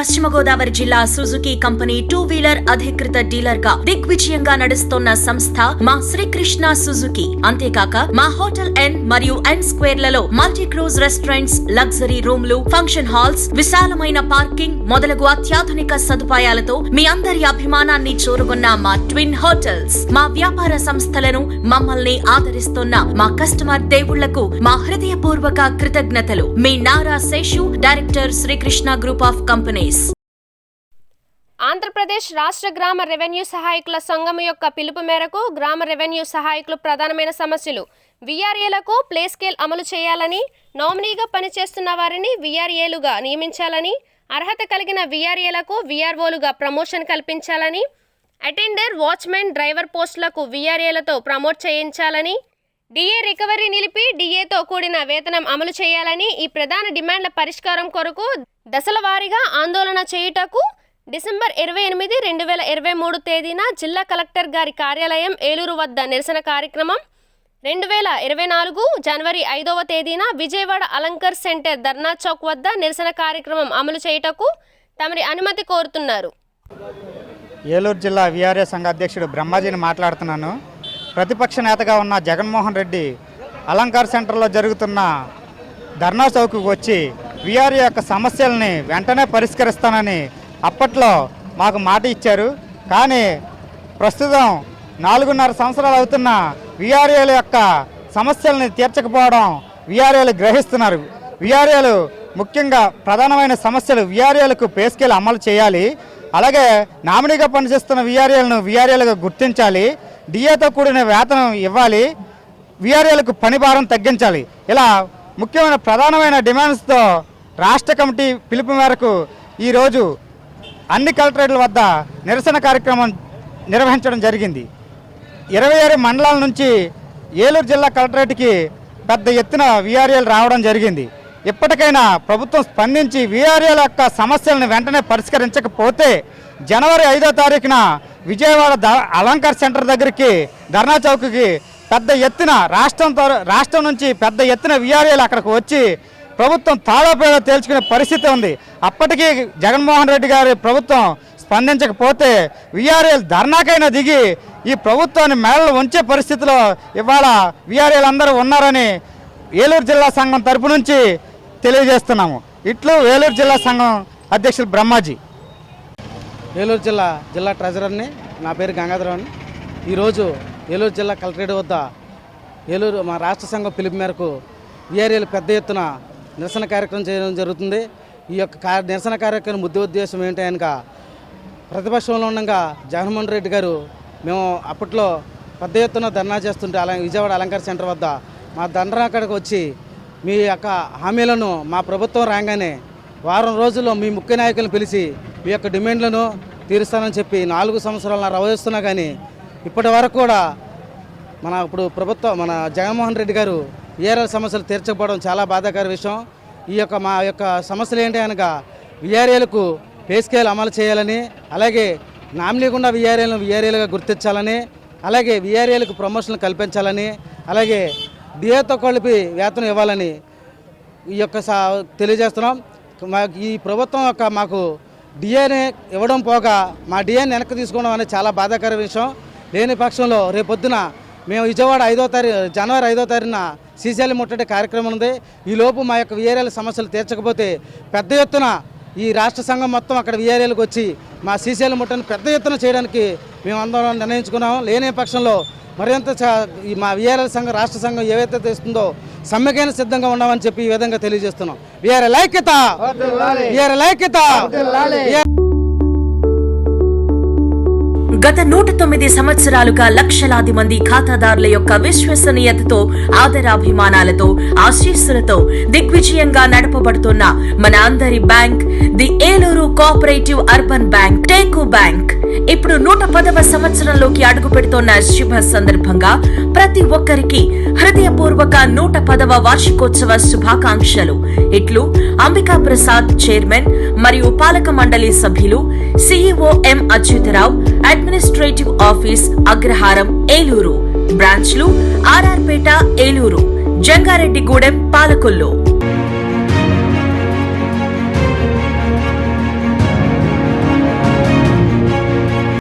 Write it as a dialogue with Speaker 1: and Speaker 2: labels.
Speaker 1: పశ్చిమ గోదావరి జిల్లా Suzuki company two wheeler అధికృత డీలర్గా దిగ్విజయంగా నడుస్తున్న సంస్థ మా శ్రీకృష్ణ సుజుకి. అంతేకాక మా హోటల్ ఎన్ మరియు ఎన్ స్క్వేర్లలో మల్టీ క్రూజ్ రెస్టారెంట్స్ లగ్జరీ రూమ్లు ఫంక్షన్ హాల్స్ విశాలమైన పార్కింగ్ మొదలగు అత్యాధునిక సదుపాయాలతో మీ అందరి అభిమానాన్ని చూరుకున్న మా ట్విన్ హోటల్స్. మా వ్యాపార సంస్థలను మమ్మల్ని ఆదరిస్తున్న మా కస్టమర్ దేవుళ్ళకు మా హృదయపూర్వక కృతజ్ఞతలు. మీ Nara Seshu director Srikrishna group of companies.
Speaker 2: Andhra Pradesh రాష్ట్ర గ్రామ రెవెన్యూ సహాయకుల సంఘం యొక్క పిలుపు మేరకు గ్రామ రెవెన్యూ సహాయకులు ప్రధానమైన సమస్యలు విఆర్ఏలకు ప్లే స్కేల్ అమలు చేయాలని నామినీగా పనిచేస్తున్న వారిని విఆర్ఏలుగా నియమించాలని అర్హత కలిగిన విఆర్ఏలకు విఆర్ఓలుగా ప్రమోషన్ కల్పించాలని అటెండర్ వాచ్మెన్ డ్రైవర్ పోస్టులకు విఆర్ఏలతో ప్రమోట్ చేయించాలని డిఏ రికవరీ నిలిపి డిఏతో కూడిన వేతనం అమలు చేయాలని ఈ ప్రధాన డిమాండ్ల పరిష్కారం కొరకు దశల వారీగా ఆందోళన చేయుటకు డిసెంబర్ ఇరవై ఎనిమిది రెండు వేల ఇరవై మూడు తేదీన జిల్లా కలెక్టర్ గారి కార్యాలయం ఏలూరు వద్ద నిరసన కార్యక్రమం. రెండు వేల ఇరవై నాలుగు జనవరి ఐదవ తేదీన విజయవాడ అలంకర్ సెంటర్ ధర్నా చౌక్ వద్ద నిరసన కార్యక్రమం అమలు చేయుటకు తమరి అనుమతి కోరుతున్నారు.
Speaker 3: ఏలూరు జిల్లా విఆర్ఏ సంఘ అధ్యక్షుడు బ్రహ్మాజీని మాట్లాడుతున్నాను. ప్రతిపక్ష నేతగా ఉన్న జగన్మోహన్ రెడ్డి అలంకార్ సెంటర్లో జరుగుతున్న ధర్నా చౌక్కి వచ్చి విఆర్ఏ యొక్క సమస్యల్ని వెంటనే పరిష్కరిస్తానని అప్పట్లో మాకు మాట ఇచ్చారు. కానీ ప్రస్తుతం నాలుగున్నర సంవత్సరాలు అవుతున్న విఆర్ఏల యొక్క సమస్యల్ని తీర్చకపోవడం విఆర్ఏలు గ్రహిస్తున్నారు. విఆర్ఏలు ముఖ్యంగా ప్రధానమైన సమస్యలు విఆర్ఏలకు పే అమలు చేయాలి. అలాగే నామినీగా పనిచేస్తున్న విఆర్ఏలను విఆర్ఏలుగా గుర్తించాలి. డిఏతో కూడిన వేతనం ఇవ్వాలి. విఆర్ఏలకు పని భారం తగ్గించాలి. ఇలా ముఖ్యమైన ప్రధానమైన డిమాండ్స్తో రాష్ట్ర కమిటీ పిలుపు మేరకు ఈరోజు అన్ని కలెక్టరేట్ల వద్ద నిరసన కార్యక్రమం నిర్వహించడం జరిగింది. ఇరవై ఆరు మండలాల నుంచి ఏలూరు జిల్లా కలెక్టరేట్కి పెద్ద ఎత్తున విఆర్ఏలు రావడం జరిగింది. ఇప్పటికైనా ప్రభుత్వం స్పందించి విఆర్ఏల యొక్క సమస్యలను వెంటనే పరిష్కరించకపోతే జనవరి ఐదో తారీఖున విజయవాడ అలంకార్ సెంటర్ దగ్గరికి ధర్నా చౌక్కి పెద్ద ఎత్తున రాష్ట్రం తో- రాష్ట్రం నుంచి పెద్ద ఎత్తున విఆర్ఏలు అక్కడికి వచ్చి ప్రభుత్వం తాళోపేడ తేల్చుకునే పరిస్థితి ఉంది. అప్పటికీ జగన్మోహన్ రెడ్డి గారి ప్రభుత్వం స్పందించకపోతే విఆర్ఏలు ధర్నాకైనా దిగి ఈ ప్రభుత్వాన్ని మేడలు ఉంచే పరిస్థితిలో ఇవాళ విఆర్ఏలు అందరూ ఉన్నారని ఏలూరు జిల్లా సంఘం తరపు నుంచి తెలియజేస్తున్నాము. ఇట్లు ఏలూరు జిల్లా సంఘం అధ్యక్షులు బ్రహ్మాజీ.
Speaker 4: ఏలూరు జిల్లా జిల్లా ట్రెజరర్ని నా పేరు గంగాధరరావు ఈరోజు ఏలూరు జిల్లా కలెక్టరేట్ వద్ద ఏలూరు మా రాష్ట్ర సంఘం పిలుపు మేరకు విఆర్ఏలు పెద్ద ఎత్తున నిరసన కార్యక్రమం చేయడం జరుగుతుంది. ఈ యొక్క నిరసన కార్యక్రమం ముద్ద ఉద్దేశం ఏంటి అనక ప్రతిపక్షంలో ఉండగా జగన్మోహన్ రెడ్డి గారు మేము అప్పట్లో పెద్ద ఎత్తున ధర్నా చేస్తుంటే అలా విజయవాడ అలంకార సెంటర్ వద్ద మా ధర్నా అక్కడికి వచ్చి మీ యొక్క హామీలను మా ప్రభుత్వం రాగానే వారం రోజుల్లో మీ ముఖ్య నాయకులను పిలిచి మీ యొక్క డిమాండ్లను తీరుస్తానని చెప్పి నాలుగు సంవత్సరాలు రవహిస్తున్నా కానీ ఇప్పటి వరకు కూడా మన ఇప్పుడు ప్రభుత్వం మన జగన్మోహన్ రెడ్డి గారు విఆర్ఎల్ సమస్యలు తీర్చకపోవడం చాలా బాధాకర విషయం. ఈ యొక్క మా యొక్క సమస్యలు ఏంటి అనగా విఆర్ఏలకు పే స్కేల్ అమలు చేయాలని అలాగే నామినీకుండా విఆర్ఏలను విఆర్ఏలుగా గుర్తించాలని అలాగే విఆర్ఏలకు ప్రమోషన్లు కల్పించాలని అలాగే డిఏతో కలిపి వేతనం ఇవ్వాలని ఈ యొక్క సా- తెలియజేస్తున్నాం. మాకు ఈ ప్రభుత్వం యొక్క మాకు డిఏని ఇవ్వడం పోగా మా డిఏని వెనక్కి తీసుకోవడం అనేది చాలా బాధాకర విషయం. లేని పక్షంలో రేపొద్దున మేము విజయవాడ ఐదో తారీఖు జనవరి ఐదో తారీఖున సీసీఎల్ ముట్టడి కార్యక్రమం ఉంది. ఈ లోపు మా యొక్క విఆర్ఎల్ సమస్యలు తీర్చకపోతే పెద్ద ఎత్తున ఈ రాష్ట్ర సంఘం మొత్తం అక్కడ విఆర్ఏలకు వచ్చి మా సీసీఎల్ ముట్టని పెద్ద ఎత్తున చేయడానికి మేము అందరం నిర్ణయించుకున్నాం. లేని పక్షంలో మరింత ఈ మా విఆర్ఎల్ సంఘం రాష్ట్ర సంఘం ఏవైతే తెస్తుందో సమ్మెకైనా సిద్ధంగా ఉన్నామని చెప్పి ఈ విధంగా తెలియజేస్తున్నాం. విఆర్ఎల్ ఐక్యత! విఆర్ఎల్ ఐక్యత!
Speaker 1: గత నూట తొమ్మిది సంవత్సరాలుగా లక్షలాది మంది ఖాతాదారుల యొక్క విశ్వసనీయతతో ఆదరాభిమానాలతో ఆశీస్సులతో దిగ్విజయంగా నడపబడుతున్న మన అందరి bank the Eluru cooperative urban bank teak bank. ఇప్పుడు నూట పదవ సంవత్సరంలోకి అడుగు పెడుతున్న శుభ సందర్భంగా ప్రతి ఒక్కరికి హృదయపూర్వక నూట పదవ వార్షికోత్సవ శుభాకాంక్షలు. ఇట్లు అంబికా ప్రసాద్ చైర్మన్ మరియు పాలక మండలి సభ్యులు CEO M Achyutarao administrative office Agraharam Eluru. బ్రాంచ్లు ఆర్ఆర్పేట ఏలూరు. జంగారెడ్డిగూడెం పాలకొల్లు.